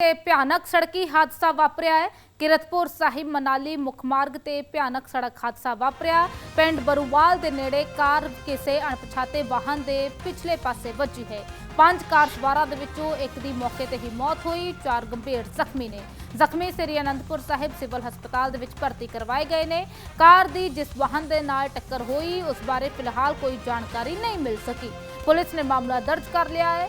ਤੇ ਭਿਆਨਕ ਸੜਕੀ ਹਾਦਸਾ ਵਾਪਰਿਆ ਹੈ। ਕਿਰਤਪੁਰ ਸਾਹਿਬ ਮਨਾਲੀ ਮੁੱਖ ਮਾਰਗ ਤੇ ਭਿਆਨਕ ਸੜਕ ਹਾਦਸਾ ਵਾਪਰਿਆ। ਪਿੰਡ ਬਰੂਵਾਲ ਦੇ ਨੇੜੇ ਕਾਰ ਕਿਸੇ ਅਣਪਛਾਤੇ ਵਾਹਨ ਦੇ ਪਿਛਲੇ ਪਾਸੇ ਵੱਜੀ ਹੈ। ਪੰਜ ਕਾਰ ਸਵਾਰਾਂ ਦੇ ਵਿੱਚੋਂ ਇੱਕ ਦੀ ਮੌਕੇ ਤੇ ਹੀ ਮੌਤ ਹੋਈ, ਚਾਰ ਗੰਭੀਰ ਜ਼ਖਮੀ ਨੇ। ਜ਼ਖਮੀ ਸ੍ਰੀ ਅਨੰਦਪੁਰ ਸਾਹਿਬ ਸਿਵਲ ਹਸਪਤਾਲ ਦੇ ਵਿੱਚ ਭਰਤੀ ਕਰਵਾਏ ਗਏ ਨੇ। ਕਾਰ ਦੀ ਜਿਸ ਵਾਹਨ ਦੇ ਨਾਲ ਟੱਕਰ ਹੋਈ, ਉਸ ਬਾਰੇ ਫਿਲਹਾਲ ਕੋਈ ਜਾਣਕਾਰੀ ਨਹੀਂ ਮਿਲ ਸਕੀ। ਪੁਲਿਸ ਨੇ ਮਾਮਲਾ ਦਰਜ ਕਰ ਲਿਆ ਹੈ।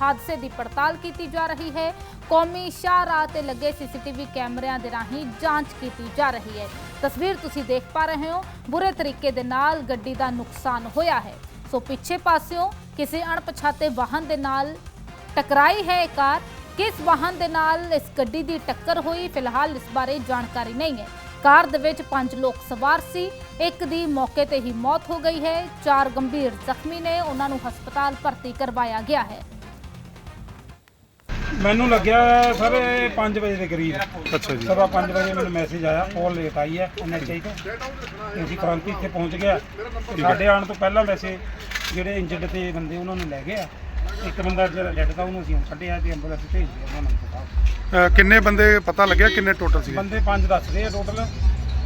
ਹਾਦਸੇ ਦੀ ਪੜਤਾਲ ਕੀਤੀ ਜਾ ਰਹੀ ਹੈ। ਕੌਮੀ ਸ਼ਾਹਰਾਹ ਤੇ ਲੱਗੇ ਸੀਸੀਟੀਵੀ ਕੈਮਰਿਆਂ ਦੇ ਰਾਹੀਂ ਜਾਂਚ ਕੀਤੀ ਜਾ ਰਹੀ ਹੈ। ਤਸਵੀਰ ਤੁਸੀਂ ਦੇਖ ਪਾ ਰਹੇ ਹੋ। ਬੁਰੇ ਤਰੀਕੇ ਦੇ ਨਾਲ ਗੱਡੀ ਦਾ ਨੁਕਸਾਨ ਹੋਇਆ ਹੈ। ਸੋ ਪਿੱਛੇ ਪਾਸਿਓਂ ਕਿਸੇ ਅਣਪਛਾਤੇ ਵਾਹਨ ਦੇ ਨਾਲ ਟਕਰਾਈ ਹੈ ਇਹ ਕਾਰ। ਕਿਸ ਵਾਹਨ ਦੇ ਨਾਲ ਇਸ ਗੱਡੀ ਦੀ ਟੱਕਰ ਹੋਈ, ਫਿਲਹਾਲ ਇਸ ਬਾਰੇ ਜਾਣਕਾਰੀ ਨਹੀਂ ਹੈ। ਕਾਰ ਦੇ ਵਿੱਚ ਪੰਜ ਲੋਕ ਸਵਾਰ ਸੀ। ਇੱਕ ਦੀ ਮੌਕੇ ਤੇ ਹੀ ਮੌਤ ਹੋ ਗਈ ਹੈ। ਚਾਰ ਗੰਭੀਰ ਜ਼ਖਮੀ ਨੇ। ਉਹਨਾਂ ਨੂੰ ਹਸਪਤਾਲ ਭਰਤੀ ਕਰਵਾਇਆ ਗਿਆ ਹੈ। ਮੈਨੂੰ ਲੱਗਿਆ ਸਰ 5 ਵਜੇ ਦੇ ਕਰੀਬ। ਅੱਛਾ ਜੀ। ਸਵਾ 5 ਵਜੇ ਮੈਨੂੰ ਮੈਸੇਜ ਆਇਆ ਕਾਲ ਲੇਟ ਆਈ ਹੈ ਐਨਐਚਆਈ ਤੋਂ। ਤੇ ਅਸੀਂ ਕ੍ਰਾਂਤੀ ਇੱਥੇ ਪਹੁੰਚ ਗਿਆ ਸਾਡੇ ਆਉਣ ਤੋਂ ਪਹਿਲਾਂ ਵੈਸੇ ਜਿਹੜੇ ਇੰਜਰਡ ਤੇ ਬੰਦੇ ਉਹਨਾਂ ਨੂੰ ਲੈ ਗਏ ਆ। ਇੱਕ ਬੰਦਾ ਜਿਹੜਾ ਡੈਡ ਦਾ ਉਹਨੂੰ ਅਸੀਂ ਕੱਢਿਆ ਤੇ ਐਂਬੂਲੈਂਸ ਭੇਜ ਦਿੱਤੀ ਉਹਨਾਂ ਨੂੰ। ਅਹ ਕਿੰਨੇ ਬੰਦੇ ਪਤਾ ਲੱਗਿਆ ਕਿੰਨੇ ਟੋਟਲ ਸੀ ਬੰਦੇ ਪੰਜ ਦੱਸ ਰਹੇ ਆ ਟੋਟਲ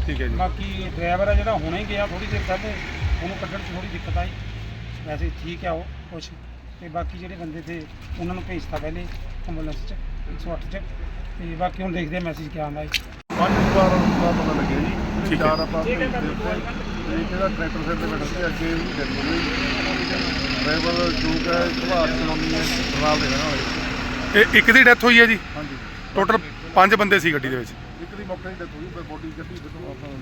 ਠੀਕ ਹੈ ਜੀ। ਬਾਕੀ ਡਰਾਈਵਰ ਆ ਜਿਹੜਾ ਹੁਣੇ ਹੀ ਗਿਆ ਥੋੜੀ ਦੇਰ ਪਹਿਲੇ। ਉਹਨੂੰ ਕੱਢਣ 'ਚ ਥੋੜੀ ਦਿੱਕਤ ਆਈ। ਵੈਸੇ ਠੀਕ ਆ ਉਹ ਕੁਛ ਤੇ ਬਾਕੀ ਜਿਹੜੇ ਬੰਦੇ ਤੇ ਉਹਨਾਂ ਨੂੰ ਭੇਜਤਾ ਪਹਿਲੇ ਐਂਬੂਲੈਂਸ 'ਚ 108 'ਚ। ਤੇ ਬਾਕੀ ਹੁਣ ਦੇਖਦੇ ਆ ਮੈਸੇਜ ਕਿਆ ਆਉਂਦਾ ਜੀ ਪੰਜ ਵਾਰ ਦਾ ਪਤਾ ਲੱਗਿਆ ਜੀ। ਹੈ। ਚਾਰ ਆਪਾਂ ਭੇਜਦੇ ਉੱਤੇ ਇਹ ਜਿਹੜਾ ਟਰੈਕਟਰ ਫਿਰ ਦੇ ਬੈਠਾ ਸੀ ਅੱਗੇ ਵੀ ਗੱਡੀ ਹੋਈ ਡਰਾਈਵਰ ਜੂਕ ਹੈ ਸੁਭਾਸ਼ ਚਲਾਉਣੀ ਹੈ ਨਾਲ ਦੇ ਰਹਿਣਾ ਹੋਏ ਇਹ ਇੱਕ ਦੀ ਡੈਥ ਹੋਈ ਹੈ ਜੀ। ਹਾਂਜੀ। ਟੋਟਲ ਪੰਜ ਬੰਦੇ ਸੀ ਗੱਡੀ ਦੇ ਵਿੱਚ। ਇੱਕ ਦੀ ਮੌਕੇ ਤੇ ਥੋੜੀ ਬੋਡੀ ਗੱਡੀ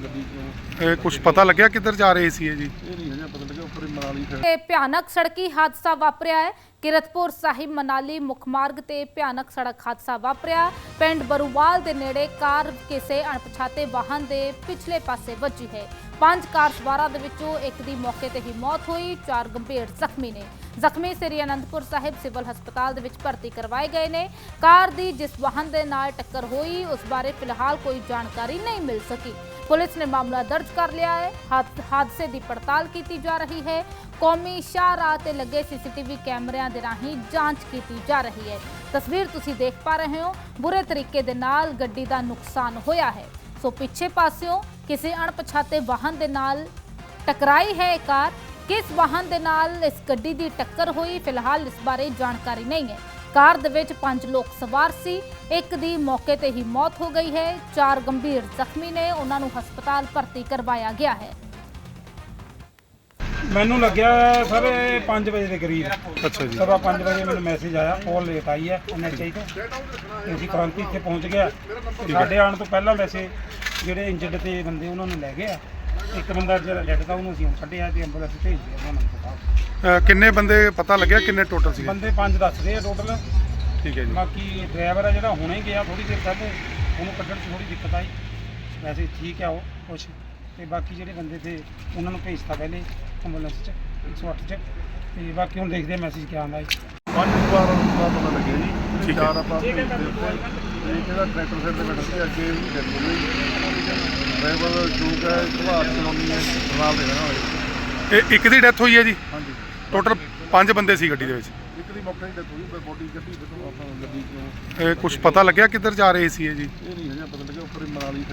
ਗੱਡੀ ਇਹ ਕੁਝ ਪਤਾ ਲੱਗਿਆ ਕਿੱਧਰ ਜਾ ਰਹੇ ਸੀ ਇਹ ਜੀ? ਇਹ ਨਹੀਂ ਹਜੇ ਪਤਾ ਲੱਗਿਆ ਉੱਪਰ ਮਨਾਲੀ ਫਿਰ। ਤੇ ਭਿਆਨਕ ਸੜਕੀ ਹਾਦਸਾ ਵਾਪਰਿਆ ਹੈ। ਕਿਰਤਪੁਰ ਸਾਹਿਬ ਮਨਾਲੀ ਮੁੱਖ ਮਾਰਗ ਤੇ ਭਿਆਨਕ ਸੜਕ ਹਾਦਸਾ ਵਾਪਰਿਆ। ਪਿੰਡ ਬਰੂਵਾਲ ਦੇ ਨੇੜੇ ਕਾਰ ਕਿਸੇ ਅਣਪਛਾਤੇ ਵਾਹਨ ਦੇ ਪਿਛਲੇ ਪਾਸੇ ਵੱਜੀ ਹੈ। ਪੰਜ ਕਾਰ ਸਵਾਰਾਂ ਦੇ ਵਿੱਚੋਂ ਇੱਕ ਦੀ ਮੌਕੇ ਤੇ ਹੀ ਮੌਤ ਹੋਈ, ਚਾਰ ਗੰਭੀਰ ਜ਼ਖਮੀ ਨੇ। ਜ਼ਖਮੀ ਸ੍ਰੀ ਅਨੰਦਪੁਰ ਸਾਹਿਬ ਸਿਵਲ ਹਸਪਤਾਲ ਦੇ ਵਿੱਚ ਭਰਤੀ ਕਰਵਾਏ ਗਏ ਨੇ। ਕਾਰ ਦੀ ਜਿਸ ਵਾਹਨ ਦੇ ਨਾਲ ਟੱਕਰ ਹੋਈ, ਉਸ ਬਾਰੇ ਫਿਲਹਾਲ ਕੋਈ ਜਾਣਕਾਰੀ ਨਹੀਂ ਮਿਲ ਸਕੀ। ਪੁਲਿਸ ਨੇ ਮਾਮਲਾ ਦਰਜ ਕਰ ਲਿਆ ਹੈ। ਹਾਦ- ਹਾਦਸੇ ਦੀ ਪੜਤਾਲ ਕੀਤੀ ਜਾ ਰਹੀ ਹੈ। ਕੌਮੀ ਸ਼ਾਹਰਾਹ ਤੇ ਲੱਗੇ ਸੀਸੀਟੀਵੀ ਕੈਮਰਿਆਂ ਦੇ ਰਾਹੀਂ ਜਾਂਚ ਕੀਤੀ ਜਾ ਰਹੀ ਹੈ। ਤਸਵੀਰ ਤੁਸੀਂ ਦੇਖ ਪਾ ਰਹੇ ਹੋ। ਬੁਰੇ ਤਰੀਕੇ ਦੇ ਨਾਲ ਗੱਡੀ ਦਾ ਨੁਕਸਾਨ ਹੋਇਆ ਹੈ। ਸੋ ਪਿੱਛੇ ਪਾਸਿਓਂ ਕਿਸੇ ਅਣਪਛਾਤੇ ਵਾਹਨ ਦੇ ਨਾਲ ਟਕਰਾਈ ਹੈ ਇਹ ਕਾਰ। ਕਿਸ ਵਾਹਨ ਦੇ ਨਾਲ ਇਸ ਗੱਡੀ ਦੀ ਟੱਕਰ ਹੋਈ, ਫਿਲਹਾਲ ਇਸ ਬਾਰੇ ਜਾਣਕਾਰੀ ਨਹੀਂ ਹੈ। ਕਾਰ ਦੇ ਵਿੱਚ ਪੰਜ ਲੋਕ ਸਵਾਰ ਸੀ। ਇੱਕ ਦੀ ਮੌਕੇ ਤੇ ਹੀ ਮੌਤ ਹੋ ਗਈ ਹੈ। ਚਾਰ ਗੰਭੀਰ ਜ਼ਖਮੀ ਨੇ। ਉਹਨਾਂ ਨੂੰ ਹਸਪਤਾਲ ਭਰਤੀ ਕਰਵਾਇਆ ਗਿਆ ਹੈ। ਮੈਨੂੰ ਲੱਗਿਆ ਸਰ 5 ਵਜੇ ਦੇ ਕਰੀਬ। ਅੱਛਾ ਜੀ। ਸਵਾ 5 ਵਜੇ ਮੈਨੂੰ ਮੈਸੇਜ ਆਇਆ ਕਾਲ ਲੇਟ ਆਈ ਹੈ ਐਨਐਚਆਈ ਤੋਂ। ਤੇ ਅਸੀਂ ਕ੍ਰਾਂਤੀ ਇੱਥੇ ਪਹੁੰਚ ਗਿਆ ਸਾਡੇ ਆਉਣ ਤੋਂ ਪਹਿਲਾਂ ਵੈਸੇ ਜਿਹੜੇ ਇੰਜਰਡ ਤੇ ਬੰਦੇ ਉਹਨਾਂ ਨੂੰ ਲੈ ਗਏ ਆ। ਇੱਕ ਬੰਦਾ ਜਿਹੜਾ ਡੈਡ ਦਾ ਉਹਨੂੰ ਅਸੀਂ ਕੱਢਿਆ ਤੇ ਐਂਬੂਲੈਂਸ ਭੇਜ ਦਿੱਤੀ ਉਹਨਾਂ ਨੂੰ। ਅਹ ਕਿੰਨੇ ਬੰਦੇ ਪਤਾ ਲੱਗਿਆ ਕਿੰਨੇ ਟੋਟਲ ਸੀ ਬੰਦੇ ਪੰਜ ਦੱਸ ਰਹੇ ਆ ਟੋਟਲ ਠੀਕ ਹੈ ਜੀ। ਬਾਕੀ ਡਰਾਈਵਰ ਆ ਜਿਹੜਾ ਹੁਣੇ ਗਿਆ ਥੋੜੀ ਦੇਰ ਪਹਿਲੇ। ਉਹਨੂੰ ਕੱਢਣ 'ਚ ਥੋੜੀ ਦਿੱਕਤ ਆਈ। ਵੈਸੇ ਠੀਕ ਆ ਉਹ ਕੁਛ ਤੇ ਬਾਕੀ ਜਿਹੜੇ ਬੰਦੇ ਤੇ ਉਹਨਾਂ ਨੂੰ ਭੇਜਤਾ ਪਹਿਲੇ ਐਂਬੂਲੈਂਸ 'ਚ 108 'ਚ। ਤੇ ਬਾਕੀ ਹੁਣ ਦੇਖਦੇ ਆ ਮੈਸੇਜ ਕਿਆ ਆਉਂਦਾ ਜੀ ਪੰਜ ਵਾਰ ਦਾ ਪਤਾ ਲੱਗਿਆ ਜੀ। ਠੀਕ ਹੈ। ਚਾਰ ਆਪਾਂ ਭੇਜਦੇ ਉੱਤੇ ਇਹ ਜਿਹੜਾ ਟਰੈਕਟਰ ਫਿਰ ਦੇ ਬੈਠਾ ਸੀ ਅੱਗੇ ਵੀ ਹੋਈ ਡਰਾਈਵਰ ਜੂਕ ਹੈ ਸੁਭਾਸ਼ ਚਲਾਉਣੀ ਹੈ ਨਾਲ ਦੇ ਰਹਿਣਾ ਹੋਏ ਇਹ ਇੱਕ ਦੀ ਡੈਥ ਹੋਈ ਹੈ ਜੀ? ਹਾਂਜੀ। ਟੋਟਲ ਪੰਜ ਬੰਦੇ ਸੀ ਗੱਡੀ ਦੇ ਵਿੱਚ। ਇੱਕ ਦੀ ਮੌਕੇ ਤੇ ਥੋੜੀ ਬੋਡੀ ਗੱਡੀ ਤੋਂ ਆਪਾਂ ਗੱਡੀ ਤੋਂ ਇਹ ਕੁਝ ਪਤਾ ਲੱਗਿਆ ਕਿੱਧਰ ਜਾ ਰਹੇ ਸੀ ਇਹ ਜੀ? ਇਹ ਨਹੀਂ ਹਜੇ ਪਤਾ ਲੱਗਿਆ ਉੱਪਰ ਹੀ ਮਨਾਲੀ ਫਿਰ